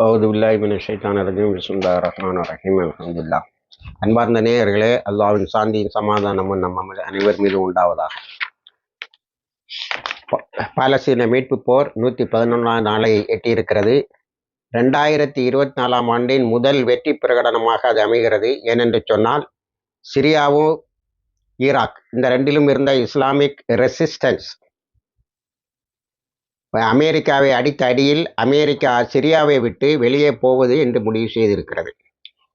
அவுது பில்லாஹிமின் ஷைத்தான ரஜீம் பிஸ்மில்லா ரஹ்மான் ரஹீம் அலமதுல்லா அன்பார்ந்த நேயர்களே அல்லாவின் சாந்தியின் சமாதானமும் நம்ம அனைவர் மீது உண்டாவதாக பாலஸ்தீன மீட்பு போர் நூற்றி பதினொன்றாம் நாளை எட்டியிருக்கிறது ரெண்டாயிரத்தி இருபத்தி நாலாம் ஆண்டின் முதல் வெற்றி பிரகடனமாக அது அமைகிறது ஏனென்று சொன்னால் சிரியாவும் ஈராக் இந்த ரெண்டிலும் இருந்த இஸ்லாமிக் ரெசிஸ்டன்ஸ் அமெரிக்காவை அடித்த அடியில் அமெரிக்கா சிரியாவை விட்டு வெளியே போவது என்று முடிவு செய்திருக்கிறது.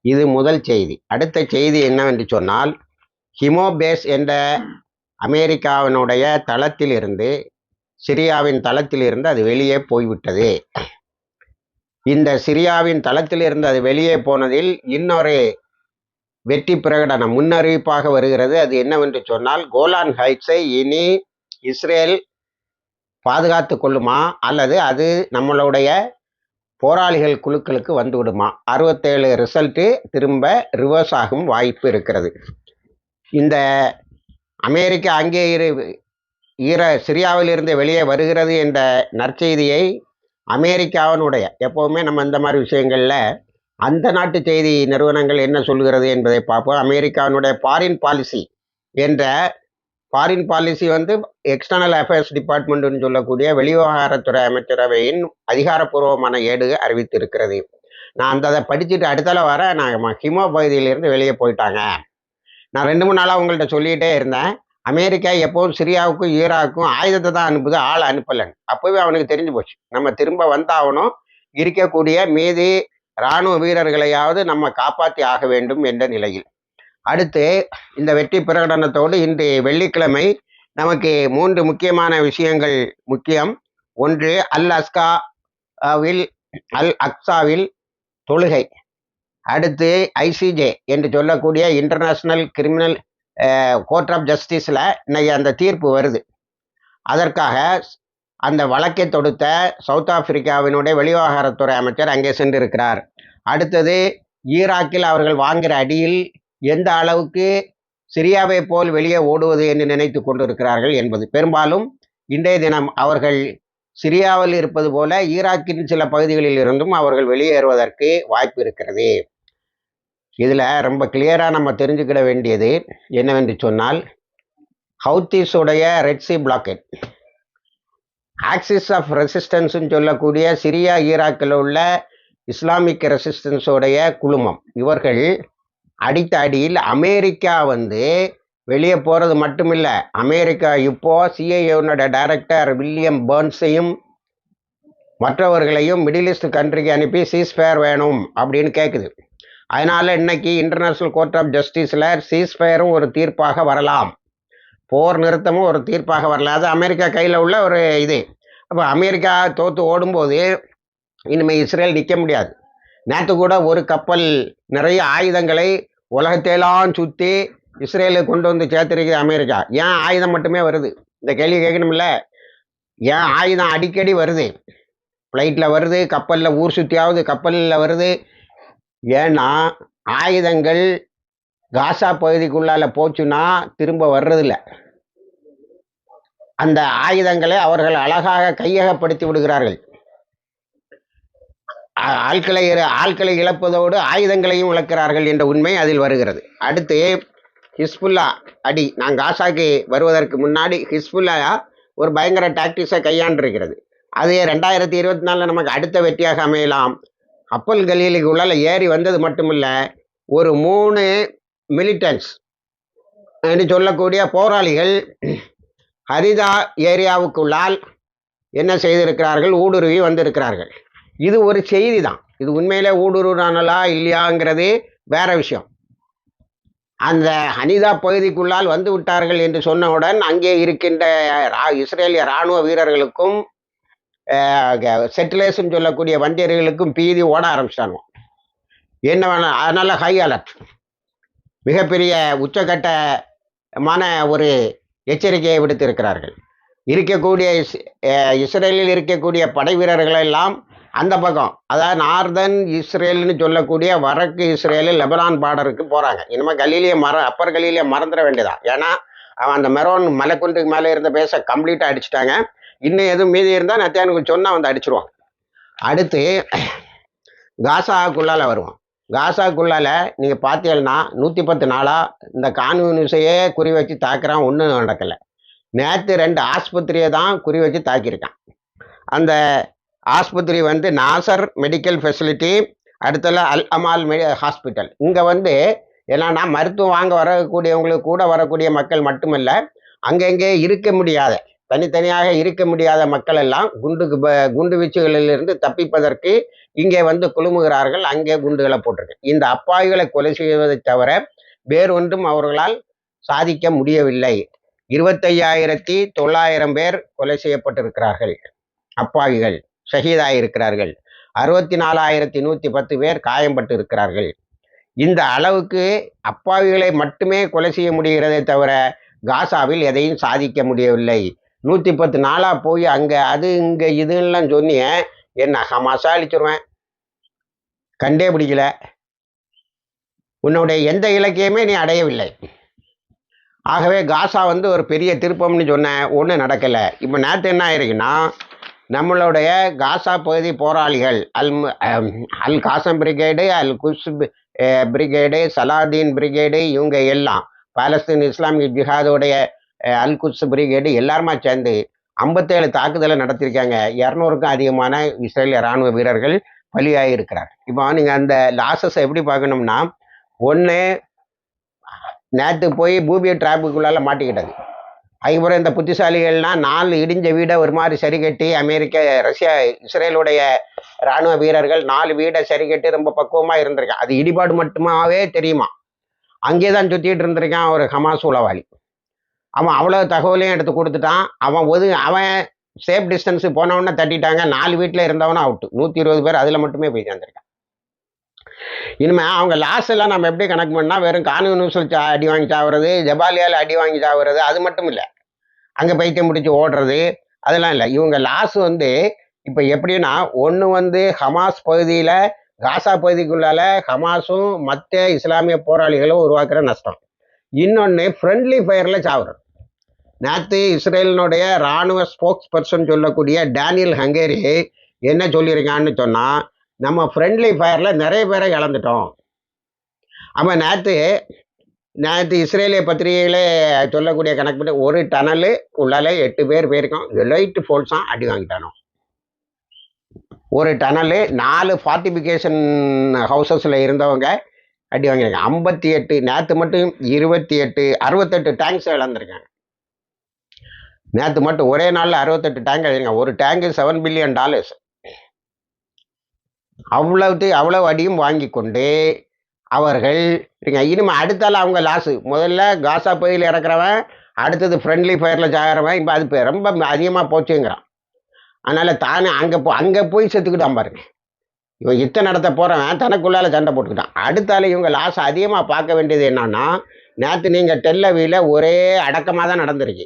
இது முதல் செய்தி. அடுத்த செய்தி என்னவென்று சொன்னால் ஹிமோபேஸ் என்ற அமெரிக்காவினுடைய தளத்திலிருந்து சிரியாவின் தளத்திலிருந்து அது வெளியே போய்விட்டது. இந்த சிரியாவின் தளத்திலிருந்து அது வெளியே போனதில் இன்னொரு வெற்றி பிரகடனம் முன்னறிவிப்பாக வருகிறது. அது என்னவென்று சொன்னால் கோலான் ஹைட்ஸை இனி இஸ்ரேல் பாதுகாத்து கொள்ளுமா? அல்லது அது நம்மளுடைய போராளிகள் குழுக்களுக்கு வந்துவிடுமா? அறுபத்தேழு ரிசல்ட்டு திரும்ப ரிவர்ஸ் ஆகும் வாய்ப்பு இருக்கிறது. இந்த அமெரிக்கா அங்கே இரு ஈர சிரியாவிலிருந்து வெளியே வருகிறது என்ற நற்செய்தியை அமெரிக்காவினுடைய எப்போவுமே நம்ம இந்த மாதிரி விஷயங்களில் அந்த நாட்டு செய்தி நிறுவனங்கள் என்ன சொல்கிறது என்பதை பார்ப்போம். அமெரிக்காவினுடைய ஃபாரின் பாலிசி என்ற ஃபாரின் பாலிசி வந்து எக்ஸ்டர்னல் அஃபேர்ஸ் டிபார்ட்மெண்ட்னு சொல்லக்கூடிய வெளிவிவகாரத்துறை அமைச்சரவையின் அதிகாரப்பூர்வமான ஏடு அறிவித்திருக்கிறது. நான் அந்த அதை படிச்சுட்டு அடுத்தால வர நான் ம- ஹிமோ பகுதியிலிருந்து வெளியே போயிட்டாங்க. நான் ரெண்டு மூணு நாளாக உங்கள்கிட்ட சொல்லிகிட்டே இருந்தேன். அமெரிக்கா எப்போவும் சிரியாவுக்கும் ஈராக்கும் ஆயுதத்தை தான் அனுப்புது ஆள் அனுப்பலைன்னு. அப்போவே அவனுக்கு தெரிஞ்சு போச்சு. நம்ம திரும்ப வந்தாகணும். இருக்கக்கூடிய மீதி இராணுவ வீரர்களையாவது நம்ம காப்பாற்றி ஆக வேண்டும் என்ற நிலையில். அடுத்து இந்த வெற்றி பிரகடனத்தோடு இன்று வெள்ளிக்கிழமை நமக்கு மூன்று முக்கியமான விஷயங்கள் முக்கியம். ஒன்று அல் அஸ்காவில் அல் அக்ஸாவில் தொழுகை. அடுத்து ஐசிஜே என்று சொல்லக்கூடிய இன்டர்நேஷ்னல் கிரிமினல் கோர்ட் ஆஃப் ஜஸ்டிஸில் இன்னைக்கு அந்த தீர்ப்பு வருது. அதற்காக அந்த வழக்கை தொடுத்த சவுத் ஆப்பிரிக்காவினுடைய வெளிவிவகாரத்துறை அமைச்சர் அங்கே சென்றிருக்கிறார். அடுத்தது ஈராக்கில் அவர்கள் வாங்குகிற அடியில் எந்த அளவுக்கு சிரியாவை போல் வெளியே ஓடுவது என்று நினைத்து கொண்டிருக்கிறார்கள் என்பது. பெரும்பாலும் இன்றைய தினம் அவர்கள் சிரியாவில் இருப்பது போல ஈராக்கின் சில பகுதிகளில் இருந்தும் அவர்கள் வெளியேறுவதற்கு வாய்ப்பு இருக்கிறது. இதில் ரொம்ப கிளியராக நம்ம தெரிஞ்சுக்கிட வேண்டியது என்னவென்று சொன்னால் ஹவுத்திஸுடைய Red Sea blockade axis of ரெசிஸ்டன்ஸ்னு சொல்லக்கூடிய சிரியா ஈராக்கில் உள்ள இஸ்லாமிக் ரெசிஸ்டன்ஸோடைய குழுமம். இவர்கள் அடித்த அடியில் அமெரிக்கா வந்து வெளியே போகிறது மட்டுமில்லை. அமெரிக்கா இப்போது சிஐஏனோட டைரக்டர் வில்லியம் பேர்ன்ஸையும் மற்றவர்களையும் மிடில் ஈஸ்ட் கண்ட்ரிக்கு அனுப்பி சீஸ்ஃபயர் வேணும் அப்படின்னு கேட்குது அதனால் இன்னைக்கு இன்டர்நேஷ்னல் கோர்ட் ஆஃப் ஜஸ்டிஸில் சீஸ்ஃபயரும் ஒரு தீர்ப்பாக வரலாம். போர் நிறுத்தமும் ஒரு தீர்ப்பாக வரலாம் அது அமெரிக்கா கையில் உள்ள ஒரு இது. அப்போ அமெரிக்கா தோற்று ஓடும்போது இனிமேல் இஸ்ரேல் நிற்க முடியாது. நேற்று கூட ஒரு கப்பல் நிறைய ஆயுதங்களை உலகத்தையெல்லாம் சுற்றி இஸ்ரேலுக்கு கொண்டு வந்து சேர்த்துருக்குது அமெரிக்கா. ஏன் ஆயுதம் மட்டுமே வருது? இந்த கேள்வி கேட்கணும்ல? ஏன் ஆயுதம் அடிக்கடி வருது? ஃப்ளைட்டில் வருது கப்பலில் ஊர் சுற்றியாவது கப்பலில் வருது. ஏன்னா ஆயுதங்கள் காசா பகுதிக்குள்ளால போச்சுன்னா திரும்ப வர்றதில்ல. அந்த ஆயுதங்களை அவர்கள் அழகாக கையகப்படுத்தி விடுகிறார்கள். ஆட்களை ஆட்களை இழப்பதோடு ஆயுதங்களையும் இழக்கிறார்கள் என்ற உண்மை அதில் வருகிறது. அடுத்து ஹிஸ்புல்லா அடி. நான் காசாக்கு வருவதற்கு முன்னாடி ஹிஸ்புல்லா ஒரு பயங்கர டாக்டிக்ஸை கையாண்டிருக்கிறது. அது ரெண்டாயிரத்தி இருபத்தி நாலில் நமக்கு அடுத்த வெற்றியாக அமையலாம். அப்பல் கப்பல்களில் உள்ளால ஏறி வந்தது மட்டுமில்லை ஒரு மூணு மிலிட்டன்ஸ் என்று சொல்லக்கூடிய போராளிகள் ஹரிதா ஏரியாவுக்குள்ளால் என்ன செய்திருக்கிறார்கள்? ஊடுருவி வந்திருக்கிறார்கள். இது ஒரு செய்தி தான் இது உண்மையிலே ஊடுருவானலா இல்லையாங்கிறது வேற விஷயம். அந்த ஹனிதா பகுதிக்குள்ளால் வந்து விட்டார்கள் என்று சொன்னவுடன் அங்கே இருக்கின்ற ரா- இஸ்ரேலிய இராணுவ வீரர்களுக்கும் செட்டிலேஷன் சொல்லக்கூடிய வண்டியர்களுக்கும் பீதி ஓட ஆரம்பிச்சிட்டாங்க என்ன வேணும் அதனால ஹை அலர்ட் மிகப்பெரிய உச்சகட்டமான ஒரு எச்சரிக்கையை விடுத்திருக்கிறார்கள். இருக்கக்கூடிய இஸ்ரேலில் இருக்கக்கூடிய படை வீரர்கள் எல்லாம் அந்த பக்கம். அதாவது நார்தன் இஸ்ரேல்னு சொல்லக்கூடிய வடக்கு இஸ்ரேலு லெபனான் பார்டருக்கு போகிறாங்க இனிமேல் கலீலிய மர அப்பர் கலீலிய மறந்துட வேண்டியதான் ஏன்னா அவன் அந்த மெரோன் மலைக்குன்றுக்கு மேலே இருந்த பேச கம்ப்ளீட்டாக அடிச்சிட்டாங்க. இன்னும் எதுவும் மீதி இருந்தால் நத்தியானுக்கு சொன்னால் வந்து அடிச்சிருவான் அடுத்து காசாக்குள்ளால் வருவோம். காசாக்குள்ளால் நீங்கள் பார்த்தீங்கன்னா நூற்றி பத்து நாளாக இந்த கான்யூனிஸையே குறி வச்சு தாக்குறான். ஒன்றும் நடக்கலை. நேற்று ரெண்டு ஆஸ்பத்திரியை தான் குறி வச்சு தாக்கியிருக்கான். அந்த ஆஸ்பத்திரி வந்து நாசர் மெடிக்கல் ஃபெசிலிட்டி அடுத்தல அல் அமால் மெ ஹாஸ்பிட்டல். இங்கே வந்து என்னன்னா மருத்துவம் வாங்க வரக்கூடியவங்களுக்கு கூட வரக்கூடிய மக்கள் மட்டுமல்ல அங்கங்கே இருக்க முடியாத தனித்தனியாக இருக்க முடியாத மக்கள் எல்லாம் குண்டுக்கு ப- குண்டு வீச்சுகளிலிருந்து தப்பிப்பதற்கு இங்கே வந்து குழுமுகிறார்கள் அங்கே குண்டுகளை போட்டிருக்கு. இந்த அப்பாவிகளை கொலை செய்வதை தவிர வேறொன்றும் அவர்களால் சாதிக்க முடியவில்லை. இருபத்தையாயிரத்தி தொள்ளாயிரம் பேர் கொலை செய்யப்பட்டிருக்கிறார்கள் அப்பாவிகள். ஷஹீதாயிருக்கிறார்கள். அறுபத்தி நாலாயிரத்தி நூற்றி பத்து பேர் காயம்பட்டு இருக்கிறார்கள் இந்த அளவுக்கு அப்பாவிகளை மட்டுமே கொலை செய்ய முடிகிறதே தவிர காசாவில் எதையும் சாதிக்க முடியவில்லை. நூற்றி பத்து நாளாக போய் அங்கே அது இங்கே இதுன்னெலாம் சொன்னியே என்ன ஹமாசா கண்டே பிடிக்கல. உன்னுடைய எந்த இலக்கியமே நீ அடையவில்லை. ஆகவே காசா வந்து ஒரு பெரிய திருப்பம்னு சொன்னேன் ஒன்றும் நடக்கலை. இப்போ நேற்று என்ன ஆயிருக்குன்னா நம்மளுடைய காசா பகுதி போராளிகள் Al Al Qassam brigade Al Quds brigade Saladin brigade இவங்க எல்லாம் பாலஸ்தீன் இஸ்லாமிய ஜிஹாதோடைய அல் குஸ் பிரிகேடு எல்லாருமா சேர்ந்து ஐம்பத்தேழு தாக்குதலை நடத்தியிருக்காங்க. இரநூறுக்கும் அதிகமான இஸ்ரேலிய இராணுவ வீரர்கள் பலியாகி இருக்கிறார் இப்போ நீங்கள் அந்த லாசஸை எப்படி பார்க்கணும்னா ஒன்று நேற்று போய் பூபிய டிராப்புக்குள்ளால மாட்டிக்கிட்டது. அதுக்கப்புறம் இந்த புத்திசாலிகள்லாம் நாலு இடிஞ்ச வீடை ஒரு மாதிரி சரி கட்டி அமெரிக்க ரஷ்யா இஸ்ரேலுடைய இராணுவ வீரர்கள் நாலு வீடை சரி கட்டி ரொம்ப பக்குவமாக இருந்திருக்கான் அது இடிபாடு மட்டுமாவே தெரியுமா? அங்கே தான் சுற்றிட்டு இருந்திருக்கான் ஒரு ஹமாஸ் உளவாளி. அவன் அவ்வளோ தகவலையும் எடுத்து கொடுத்துட்டான். அவன் ஒது அவன் சேஃப் டிஸ்டன்ஸு போனவொன்னே தட்டிட்டாங்க. நாலு வீட்டில் இருந்தவனும் அவுட்டு நூற்றி இருபது பேர் அதில் மட்டுமே போய் சேர்ந்துருக்கான் இனிமேல் அவங்க லாஸ் எல்லாம் நம்ம எப்படி கணக்கு பண்ணால் வெறும் கானூன் நியூஸில் சா அடி வாங்கி சாவுறது ஜபாலியால் அடி வாங்கி சாவுறது அது மட்டும் இல்லை. அங்கே பைத்தியம் முடிச்சு ஓடுறது அதெல்லாம் இல்லை. இவங்க லாஸ் வந்து இப்போ எப்படின்னா ஒன்று வந்து ஹமாஸ் பகுதியில் காசா பகுதிக்குள்ளால ஹமாஸும் மற்ற இஸ்லாமிய போராளிகளும் உருவாக்குற நஷ்டம். இன்னொன்று ஃப்ரெண்ட்லி ஃபயரில் சாவுறது. நேற்று இஸ்ரேலினுடைய இராணுவ ஸ்போக்ஸ் பர்சன் சொல்லக்கூடிய டேனியல் ஹங்கேரி என்ன சொல்லியிருக்கான்னு சொன்னால் நம்ம ஃப்ரெண்ட்லி ஃபயரில் நிறைய பேரை இழந்துட்டோம். ஆமாம் நேற்று நேற்று இஸ்ரேலிய பத்திரிகைகளே சொல்லக்கூடிய கணக்கு பண்ணி ஒரு டனலு உள்ளால எட்டு பேர் போயிருக்கோம். எலைட் ஃபோல்ஸாக அடி வாங்கிட்டானோ. ஒரு டனலு நாலு ஃபார்ட்டிஃபிகேஷன் ஹவுசஸில் இருந்தவங்க அடி வாங்கியிருக்காங்க. ஐம்பத்தி எட்டு நேற்று மட்டும் இருபத்தி எட்டு அறுபத்தெட்டு டேங்க்ஸ் இழந்திருக்காங்க. நேற்று மட்டும் ஒரே நாளில் அறுபத்தெட்டு டேங்க் எழுதிருக்காங்க ஒரு டேங்கு செவன் பில்லியன் டாலர்ஸ் அவ்வளவு அவ்வளவு அடியும் வாங்கி கொண்டு அவர்கள் இனிமேல் அடுத்தால அவங்க லாஸு முதல்ல காசா பகுதியில் இறக்குறவன் அடுத்தது ஃப்ரெண்ட்லி ஃபயரில் சாகிறவன் இப்போ அது ரொம்ப அதிகமாக போச்சுங்கிறான். அதனால் தானே அங்கே போ அங்கே போய் செத்துக்கிட்டான் பாருங்க. இவன் யுத்தம் நடத்த போகிறவன் தனக்குள்ளால சண்டை போட்டுக்கிட்டான். அடுத்தால இவங்க லாஸ் அதிகமாக பார்க்க வேண்டியது என்னன்னா நேற்று நீங்கள் டெல்லவியில் ஒரே அடக்கமாக தான் நடந்திருக்கு.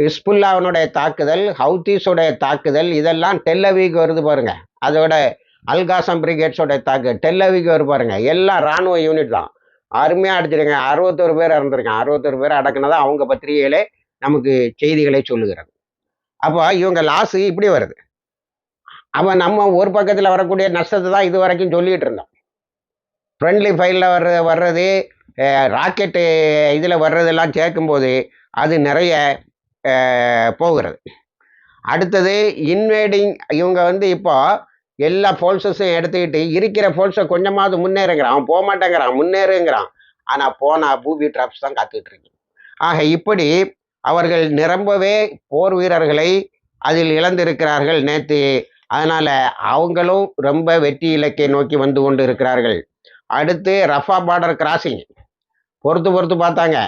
ஹிஸ்புல்லாவினுடைய தாக்குதல் ஹவுதீஸுடைய தாக்குதல் இதெல்லாம் டெல்லவிக்கு வருது பாருங்க. அதோட அல்காசம் பிரிகேட்ஸோட தாக்கு. டெல்லவிக்கு வருது பாருங்க. எல்லாம் இராணுவ யூனிட் தான். அருமையாக அடிச்சிருங்க. அறுபத்தொரு பேர் இறந்துருக்காங்க. அறுபத்தொரு பேர் அடக்குனதான் அவங்க பத்திரிகைகளே நமக்கு செய்திகளை சொல்லுகிறது. அப்போ இவங்க லாஸு இப்படி வருது. அப்போ நம்ம ஒரு பக்கத்தில் வரக்கூடிய நஷ்டத்தை தான் இது வரைக்கும் சொல்லிகிட்டு இருந்தோம். ஃப்ரெண்ட்லி ஃபைலில் வர்ற வர்றது ராக்கெட்டு இதில் வர்றதெல்லாம் சேர்க்கும்போது அது நிறைய போகிறது. அடுத்தது இன்வேடிங் இவங்க வந்து இப்போ எல்லா ஃபோல்ஸஸையும் எடுத்துக்கிட்டு இருக்கிற ஃபோல்ஸை கொஞ்சமாவது முன்னேறுங்கிறான். அவன் போக மாட்டேங்கிறான் முன்னேறுங்கிறான். ஆனால் போனால் பூபி ட்ராப்ஸ் தான் காத்துக்கிட்டு இருக்கு. ஆக இப்படி அவர்கள் நிரம்பவே போர் வீரர்களை அதில் இழந்திருக்கிறார்கள் நேற்று அதனால் அவங்களும் ரொம்ப வெற்றி இலக்கை நோக்கி வந்து கொண்டு இருக்கிறார்கள் அடுத்து ரஃபா பார்டர் கிராசிங் பொறுத்து பொறுத்து பார்த்தாங்க.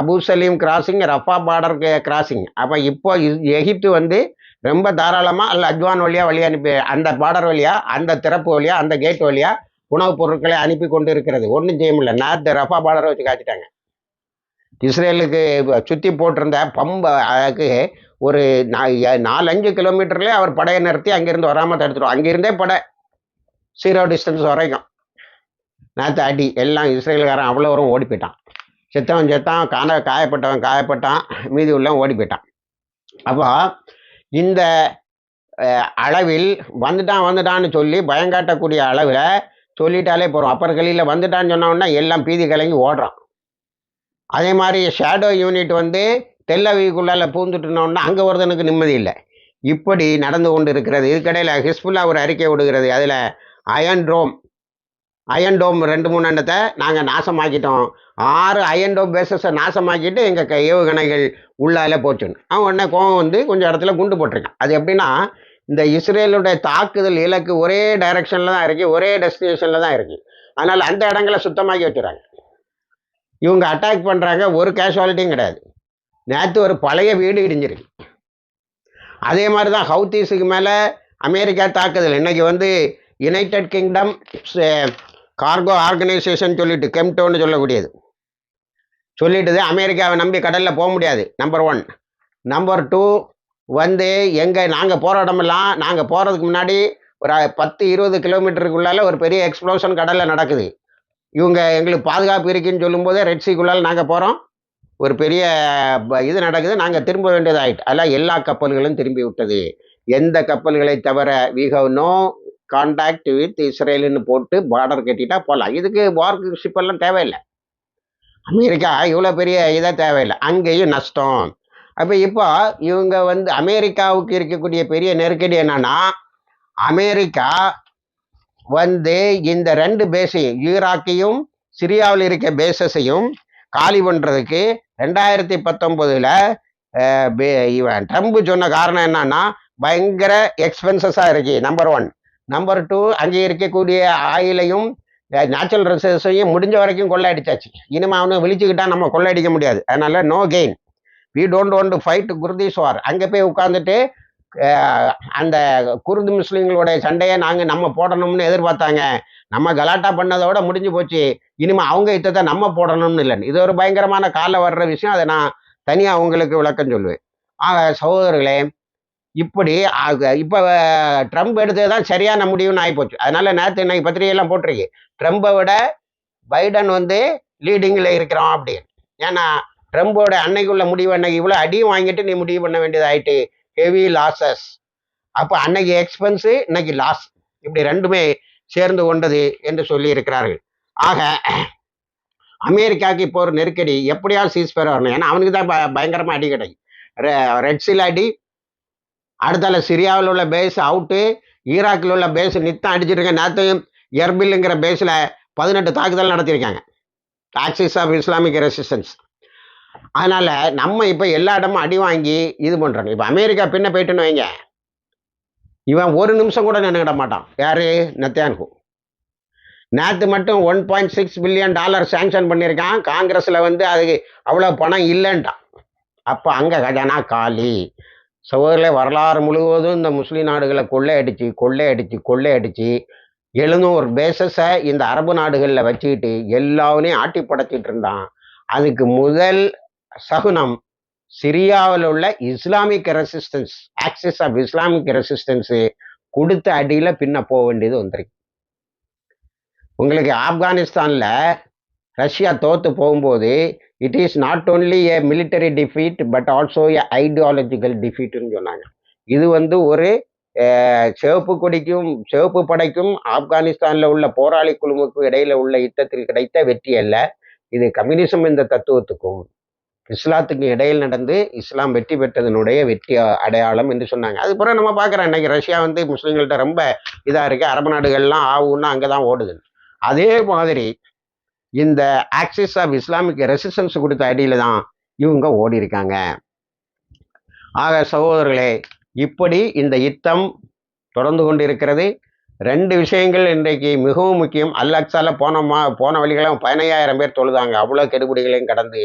Abu Salem crossing Rafah border crossing அப்போ இப்போ எகிப்து வந்து ரொம்ப தாராளமாக அல்ல அஜ்வான் வழியாக வழி அனுப்பி அந்த பார்டர் வழியாக அந்த திறப்பு வழியாக அந்த கேட் வழியாக உணவுப் பொருட்களை அனுப்பி கொண்டு இருக்கிறது. ஒன்றும் செய்ய முடியல. நேற்று ரஃபா பார்டரை வச்சு காய்ச்சிட்டாங்க. இஸ்ரேலுக்கு சுற்றி போட்டிருந்த பம்ப அதுக்கு ஒரு நா- கிலோமீட்டர்லேயே அவர் படையை நிறுத்தி அங்கேருந்து வராமல் தடுத்துரும். அங்கேருந்தே படை சீரோ டிஸ்டன்ஸ் வரைக்கும். நேற்று அடி எல்லாம் இஸ்ரேலுக்காரன் அவ்வளோ வரும் ஓடி போயிட்டான். செத்தவன் செத்தான் காண காயப்பட்டவன் காயப்பட்டான் மீதி உள்ளவன் ஓடி போயிட்டான். அப்போ இந்த அளவில் வந்துட்டான் வந்துட்டான்னு சொல்லி பயங்காட்டக்கூடிய அளவில் சொல்லிட்டாலே போகிறோம் அப்பர் கலியில் வந்துட்டான்னு சொன்னோன்னா எல்லாம் பீதி கலங்கி ஓடுறான். அதே மாதிரி ஷேடோ யூனிட் வந்து தெல்லவிக்குள்ளால பூந்துட்டுனோன்னா அங்கே ஒருத்தனுக்கு நிம்மதி இல்லை. இப்படி நடந்து கொண்டு இருக்கிறது இதுக்கடையில் ஹிஸ்புல்லா ஒரு அறிக்கை விடுகிறது. அதில் அயன் ரோம் அயன் டோம் ரெண்டு மூணு எண்ணத்தை நாங்கள் நாசமாக்கிட்டோம். ஆறு அயன் டோம் பேசஸை நாசமாக்கிட்டு எங்கள் க ஏவுகணைகள் உள்ளால போச்சுன்னு. அவன் உடனே கோவம் வந்து கொஞ்சம் இடத்துல குண்டு போட்டிருக்கான். அது எப்படின்னா இந்த இஸ்ரேலுடைய தாக்குதல் இலக்கு ஒரே டைரக்ஷனில் தான் இருக்குது ஒரே டெஸ்டினேஷனில் தான் இருக்குது அதனால் அந்த இடங்களை சுத்தமாக்கி வச்சுறாங்க. இவங்க அட்டாக் பண்ணுறாங்க ஒரு கேஷுவாலிட்டியும் கிடையாது. நேற்று ஒரு பழைய வீடு இடிஞ்சிருக்கு. அதே மாதிரி தான் ஹவுத்தீஸுக்கு மேலே அமெரிக்கா தாக்குதல். இன்றைக்கி வந்து யுனைடெட் கிங்டம் கார்கோ ஆர்கனைசேஷன் சொல்லிட்டு கெம்டோன்னு சொல்லக்கூடியது. சொல்லிட்டுது அமெரிக்காவை நம்பி கடலில் போக முடியாது நம்பர் ஒன் நம்பர் டூ வந்து எங்கே நாங்கள் போகிற இடமெல்லாம் நாங்கள் போகிறதுக்கு முன்னாடி ஒரு பத்து இருபது கிலோமீட்டருக்குள்ளால ஒரு பெரிய எக்ஸ்ப்ளோஷன் கடலில் நடக்குது. இவங்க எங்களுக்கு பாதுகாப்பு இருக்குன்னு சொல்லும்போதே ரெட் நாங்கள் போகிறோம் ஒரு பெரிய ப- இது நடக்குது நாங்கள் திரும்ப வேண்டியதாகிட்டு அதெல்லாம் எல்லா கப்பல்களும் திரும்பி விட்டது. எந்த கப்பல்களை தவிர we have no contact with இஸ்ரேலுன்னு போட்டு பார்டர் கட்டிட்டா போகலாம் இதுக்கு வார்க்கு ஷிப்பெல்லாம் தேவையில்லை. அமெரிக்கா இவ்வளோ பெரிய இதாக தேவையில்லை. அங்கேயும் நஷ்டம். அப்போ இப்போ இவங்க வந்து அமெரிக்காவுக்கு இருக்கக்கூடிய பெரிய நெருக்கடி என்னன்னா அமெரிக்கா வந்து இந்த ரெண்டு பேஸையும் ஈராக்கையும் சிரியாவில் இருக்க பேசஸையும் காலி பண்ணுறதுக்கு ரெண்டாயிரத்தி பத்தொம்போதில் இவன் ட்ரம்ப் சொன்ன காரணம் என்னன்னா பயங்கர எக்ஸ்பென்சஸாக இருக்கு நம்பர் ஒன் நம்பர் டூ அங்கே இருக்கக்கூடிய ஆயிலையும் நேச்சுரல் ரிசோர்ஸையும் முடிஞ்ச வரைக்கும் கொள்ளையடிச்சாச்சு. இனிமே அவனை விழிச்சுக்கிட்டா நம்ம கொள்ளையடிக்க முடியாது. அதனால no gain we don't want to fight குருதீஸ்வார் அங்கே போய் உட்காந்துட்டு அந்த குருது முஸ்லீம்களுடைய சண்டையை நாங்கள் நம்ம போடணும்னு எதிர்பார்த்தாங்க. நம்ம கலாட்டா பண்ணதோட முடிஞ்சு போச்சு. இனிமே அவங்க யுத்தத்தை நம்ம போடணும்னு இல்லைன்னு. இது ஒரு பயங்கரமான கால வர்ற விஷயம். அதை நான் தனியாக அவங்களுக்கு விளக்கம் சொல்லுவேன். ஆக சகோதரர்களே இப்படி இப்போ ட்ரம்ப் எடுத்தது தான் சரியான முடிவுன்னு ஆகிப்போச்சு அதனால நேற்று இன்னைக்கு பத்திரிகையெல்லாம் போட்டிருக்கு. ட்ரம்ப்பை விட பைடன் வந்து லீடிங்கில் இருக்கிறோம் அப்படின்னு. ஏன்னா ட்ரம்போட அன்னைக்குள்ள முடிவு அன்னைக்கு இவ்வளோ அடியும் வாங்கிட்டு நீ முடிவு பண்ண வேண்டியது ஆயிட்டு. ஹெவி லாசஸ் அப்போ அன்னைக்கு எக்ஸ்பென்ஸு இன்னைக்கு லாஸ் இப்படி ரெண்டுமே சேர்ந்து கொண்டது என்று சொல்லி இருக்கிறார்கள் ஆக அமெரிக்காவுக்கு இப்போ ஒரு நெருக்கடி. எப்படியாவது சீஸ் பெற வரணும் ஏன்னா அவனுக்கு தான் ப- அடி கிடைக்கும் ரெட்ஸில் அடி அடுத்தால சிரியாவில் உள்ள பேஸ் அவுட்டு ஈராக்கில் உள்ள பேஸ் நித்தம் அடிச்சிருக்க நேற்றையும் எர்பில்ங்கிற பேஸில் பதினெட்டு தாக்குதல் நடத்தியிருக்காங்க. டாக்ஸிஸ் ஆஃப் இஸ்லாமிக் ரெசிஸ்டன்ஸ் அதனால் நம்ம இப்போ எல்லா இடமும் அடி வாங்கி இது பண்ணுறோம் இப்போ அமெரிக்கா பின்ன போயிட்டுன்னு வைங்க. இவன் ஒரு நிமிஷம் கூட நின்றுக்கிட மாட்டான். யார்? நத்தியான்கு. நேற்று மட்டும் one point six billion dollar sanction பண்ணியிருக்கான். காங்கிரஸில் வந்து அதுக்கு அவ்வளோ பணம் இல்லைன்ட்டான். அப்போ அங்கே கஜானா காலி. சகோதரர்களே வரலாறு முழுவதும் இந்த முஸ்லீம் நாடுகளை கொள்ளையடிச்சு கொள்ளையடிச்சு கொள்ளையடிச்சு எழுநூறு பேசஸை இந்த அரபு நாடுகளில் வச்சுக்கிட்டு எல்லாவனையும் ஆட்டி படைச்சிட்டு இருந்தான். அதுக்கு முதல் சகுனம் சிரியாவில் உள்ள Islamic resistance axis of Islamic resistance கொடுத்த அடியில் பின்ன போக வேண்டியது வந்துருக்கு உங்களுக்கு ஆப்கானிஸ்தானில் ரஷ்யா தோற்று போகும்போது it is not only a military defeat but also a ideological டிஃபீட்னு சொன்னாங்க. இது வந்து ஒரு சிவப்பு கொடிக்கும் சிவப்பு படைக்கும் ஆப்கானிஸ்தானில் உள்ள போராளி குழுவுக்கும் இடையில உள்ள யுத்தத்தில் கிடைத்த வெற்றி அல்ல. இது கம்யூனிசம் என்ற தத்துவத்துக்கும் இஸ்லாத்துக்கும் இடையில் நடந்து இஸ்லாம் வெற்றி பெற்றதனுடைய வெற்றி அடையாளம் என்று சொன்னாங்க. அதுக்கப்புறம் நம்ம பார்க்குறோம் இன்னைக்கு ரஷ்யா வந்து முஸ்லீம்கள்ட்ட ரொம்ப இதாக இருக்குது அரபு நாடுகள்லாம் ஆகும்னா அங்கே தான் ஓடுது. அதே மாதிரி இந்த ஆக்சிஸ் ஆஃப் இஸ்லாமிக் ரெசிஸ்டன்ஸ் கொடுத்த அடியில் தான் இவங்க ஓடி இருக்காங்க ஆக சகோதரர்களே இப்படி இந்த யுத்தம் தொடர்ந்து கொண்டிருக்கிறது. ரெண்டு விஷயங்கள் இன்றைக்கு மிகவும் முக்கியம். அல்லாக்சால போன மா போன வழிகளும் பதினையாயிரம் பேர் தொழுதாங்க. அவ்வளோ கெடுபிடிகளையும் கடந்து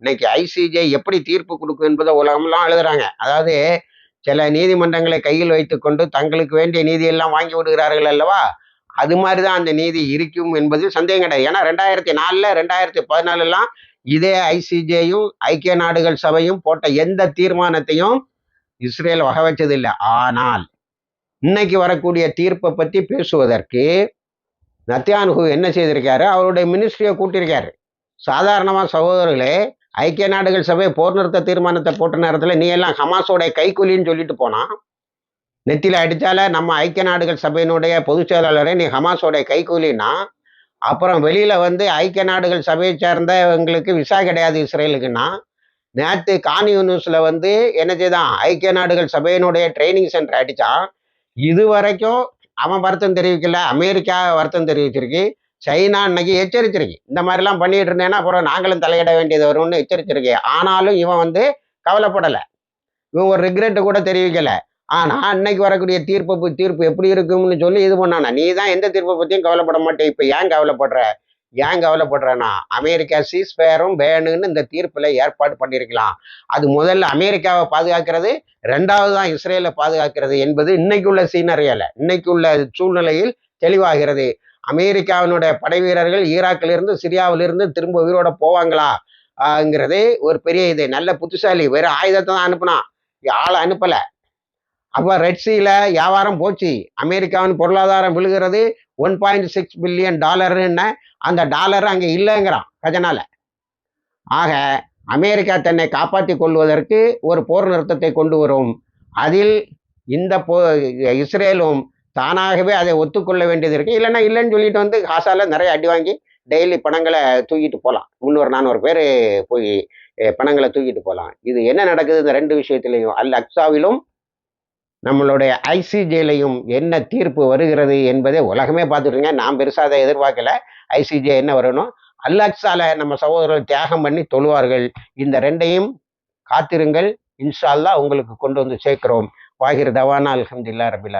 இன்னைக்கு ஐசிஜே எப்படி தீர்ப்பு கொடுக்கும் என்பதை உலகம்லாம் எழுதுறாங்க. அதாவது சில நீதிமன்றங்களை கையில் வைத்துக்கொண்டு தங்களுக்கு வேண்டிய நீதியெல்லாம் வாங்கி விடுகிறார்கள் அல்லவா? அது மாதிரி தான் அந்த நீதி இருக்கும் என்பது சந்தேகம் கிடையாது. ஏன்னா ரெண்டாயிரத்தி நாலில் ரெண்டாயிரத்தி பதினாலுலாம் இதே ஐசிஜேயும் ஐக்கிய நாடுகள் சபையும் போட்ட எந்த தீர்மானத்தையும் இஸ்ரேல் வகை வச்சதில்லை. ஆனால் இன்னைக்கு வரக்கூடிய தீர்ப்பை பற்றி பேசுவதற்கு நத்தியானுகு என்ன செய்திருக்காரு? அவருடைய மினிஸ்ட்ரியை கூட்டியிருக்காரு. சாதாரணமாக சகோதரர்களே ஐக்கிய நாடுகள் சபை போர் நிறுத்த தீர்மானத்தை போட்ட நேரத்தில் நீ எல்லாம் ஹமாஸோட கைக்கூலின்னு சொல்லிட்டு போனால் நெத்தியில் அடித்தால நம்ம ஐக்கிய நாடுகள் சபையினுடைய பொதுச் செயலாளரை நீ ஹமாஸோடைய கைகூலினா அப்புறம் வெளியில் வந்து ஐக்கிய நாடுகள் சபையை சேர்ந்தவங்களுக்கு விசா கிடையாது இஸ்ரேலுக்குன்னா நேற்று கான் யூனிவர்ஸில் வந்து என்ன செய்தான்? ஐக்கிய நாடுகள் சபையினுடைய ட்ரைனிங் சென்டர் அடித்தான் இது வரைக்கும் அவன் வருத்தம் தெரிவிக்கல அமெரிக்கா வருத்தம் தெரிவிச்சிருக்கு சைனா இன்னைக்கு எச்சரிச்சிருக்கு. இந்த மாதிரிலாம் பண்ணிட்டு இருந்தேன்னா அப்புறம் நாங்களும் தலையிட வேண்டியது வரும்னு எச்சரிச்சிருக்கு. ஆனாலும் இவன் வந்து கவலைப்படலை. இவன் ஒரு ரிக்ரெட்டு கூட தெரிவிக்கலை. ஆனால் அன்னைக்கு வரக்கூடிய தீர்ப்பு தீர்ப்பு எப்படி இருக்கும்னு சொல்லி இது பண்ணானா. நீ தான் எந்த தீர்ப்பை பற்றியும் கவலைப்பட மாட்டே இப்போ ஏன் கவலைப்படுற? ஏன் கவலைப்படுறேன்னா அமெரிக்கா சீஸ்ஃபயரும் வேணும்னு இந்த தீர்ப்பில் ஏற்பாடு பண்ணியிருக்கலாம் அது முதல்ல அமெரிக்காவை பாதுகாக்கிறது ரெண்டாவது தான் இஸ்ரேலை பாதுகாக்கிறது என்பது இன்னைக்கு உள்ள சீனரியல இன்னைக்கு உள்ள சூழ்நிலையில் தெளிவாகிறது. அமெரிக்காவினுடைய படை வீரர்கள் ஈராக்கிலிருந்து சிரியாவிலிருந்து திரும்ப உயிரோட போவாங்களா? ஒரு பெரிய இது. நல்ல புத்திசாலி. வெறும் ஆயுதத்தை தான் அனுப்புனான் ஆளை அனுப்பலை. அப்போ ரெட்சியில் வியாபாரம் போச்சு. அமெரிக்காவின் பொருளாதாரம் விழுகிறது. ஒன் பாயிண்ட் சிக்ஸ் பில்லியன் டாலருன்னு அந்த டாலர் அங்கே இல்லைங்கிறான் கஜனால. ஆக அமெரிக்கா தன்னை காப்பாற்றி கொள்வதற்கு ஒரு போர் நிறுத்தத்தை கொண்டு வரும். அதில் இந்த போ இஸ்ரேலும் தானாகவே அதை ஒத்துக்கொள்ள வேண்டியது இருக்கு. இல்லைன்னா இல்லைன்னு சொல்லிட்டு வந்து காசால நிறைய அடி வாங்கி டெய்லி பணங்களை தூக்கிட்டு போகலாம் முந்நூறு நானூறு பேர் போய் பணங்களை தூக்கிட்டு போகலாம் இது என்ன நடக்குது? இந்த ரெண்டு விஷயத்திலையும். அல் அக்ஸாவிலும் நம்மளுடைய ஐசிஜேலையும் என்ன தீர்ப்பு வருகிறது என்பதை உலகமே பார்த்துட்டுருங்க. நான் பெருசாக அதை எதிர்பார்க்கல. ஐசிஜே என்ன வரணும்? அல்லாக்ஸால நம்ம சகோதரர்கள் தியாகம் பண்ணி தொழுவார்கள். இந்த ரெண்டையும் காத்திருங்கள். இன்ஷால்லா உங்களுக்கு கொண்டு வந்து சேர்க்கிறோம். வாகிர் தவானா அலமதுல்லா ரபிலா